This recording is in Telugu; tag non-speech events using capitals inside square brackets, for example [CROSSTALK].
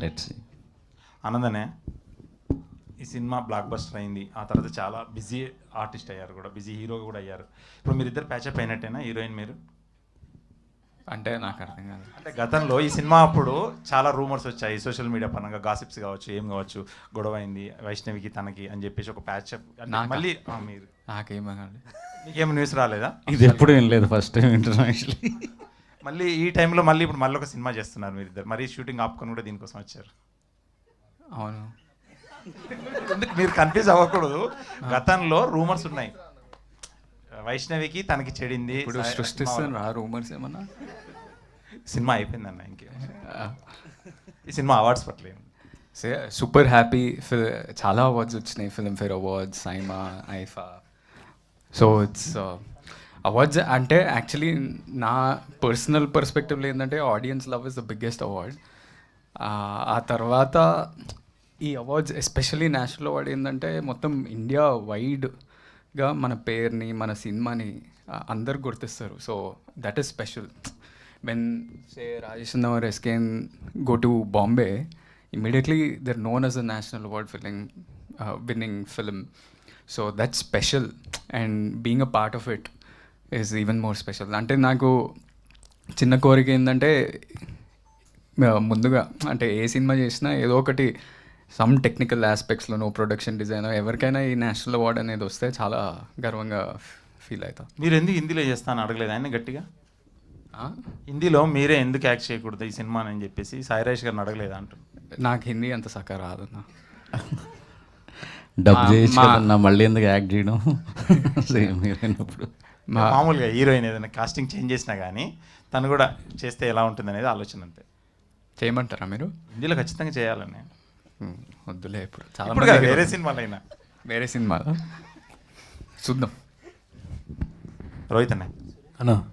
లెట్స్ ఆనందనే ఈ సినిమా బ్లాక్ బస్టర్ అయింది. ఆ తర్వాత చాలా బిజీ ఆర్టిస్ట్ అయ్యారు కూడా బిజీ హీరో కూడా అయ్యారు. ఇప్పుడు మీరిద్దరు ప్యాచప్ అయినట్టేనా హీరోయిన్ మీరు? అంటే నాకు అర్థం కాదు. అంటే గతంలో ఈ సినిమా అప్పుడు చాలా రూమర్స్ వచ్చాయి. సోషల్ మీడియా పరంగా గాసిప్స్ కావచ్చు ఏం కావచ్చు గొడవ అయింది వైష్ణవికి తనకి అని చెప్పేసి ఒక ప్యాచప్ నాకా? మళ్ళీ ఆ, మీరు. నాకేమో కాదు మీకేం న్యూస్ రాలేదా? ఇది ఎప్పుడు ఏం లేదు ఫస్ట్ టైం ఇంటర్నేషనల్లీ మళ్ళీ ఈ టైంలో మళ్ళీ ఇప్పుడు మళ్ళీ ఒక సినిమా చేస్తున్నారు మీరు ఇద్దరు మరీ షూటింగ్ ఆపుకొని కూడా దీనికోసం వచ్చారు. అవును. ఎందుకు? మీరు కన్ఫ్యూజ్ అవ్వకూడదు. గతంలో రూమర్స్ ఉన్నాయి. వైష్ణవికి తనకి చెడింది ఇప్పుడు సృష్టిస్తాను రూమర్స్ ఏమన్నా? సినిమా అయిపోయిందన్న ఇంకేం. ఈ సినిమా అవార్డ్స్ పట్టలేదు సూపర్ హ్యాపీ ఫిల్ చాలా అవార్డ్స్ వచ్చినాయి. Filmfare awards SIIMA IIFA so it's awards అంటే యాక్చువల్లీ నా పర్సనల్ పర్స్పెక్టివ్లో ఏంటంటే audience love is the biggest award ఆ తర్వాత ఈ అవార్డ్స్ ఎస్పెషల్లీ నేషనల్ అవార్డ్ ఏంటంటే మొత్తం ఇండియా వైడ్గా మన పేరుని మన సినిమాని అందరు గుర్తిస్తారు. So that is special when say Rajesh నవర్ ఎస్కేన్ go to Bombay immediately there known as a national award filming winning film so so special and being a part of it is even more special. అంటే నాకు చిన్న కోరిక ఏంటంటే ముందుగా అంటే ఏ సినిమా చేసినా ఏదో ఒకటి సమ్ టెక్నికల్ ఆస్పెక్ట్స్లోనో ప్రొడక్షన్ డిజైన్ ఎవరికైనా ఈ నేషనల్ అవార్డ్ అనేది వస్తే చాలా గర్వంగా ఫీల్ అవుతా. మీరు ఎందుకు హిందీలో చేస్తాను అడగలేదు ఆయన గట్టిగా? ఆ? హిందీలో మీరే ఎందుకు యాక్ట్ చేయకూడదు ఈ సినిమా అని చెప్పేసి సాయిరాజ్ గారిని అడగలేదు అంటున్నారు నాకు హిందీ అంత సక్క రాదన్న. డబ్ మా- చేయొచ్చు మా- కదన్నా మళ్ళీ ఎందుకు యాక్ట్ చేయడం? [LAUGHS] సేమ్ హీరోయినప్పుడు మా- మామూలుగా హీరోయిన్ ఏదైనా కాస్టింగ్ చేంజ్ చేసినా కానీ తను కూడా చేస్తే ఎలా ఉంటుంది అనేది ఆలోచన అంతే. చేయమంటారా మీరు? హిందీలో ఖచ్చితంగా చేయాలని. వద్దులే ఇప్పుడు. చాలా వేరే సినిమాలైనా. వేరే సినిమా చూద్దాం. రోహిత్ అన్న. అన్న.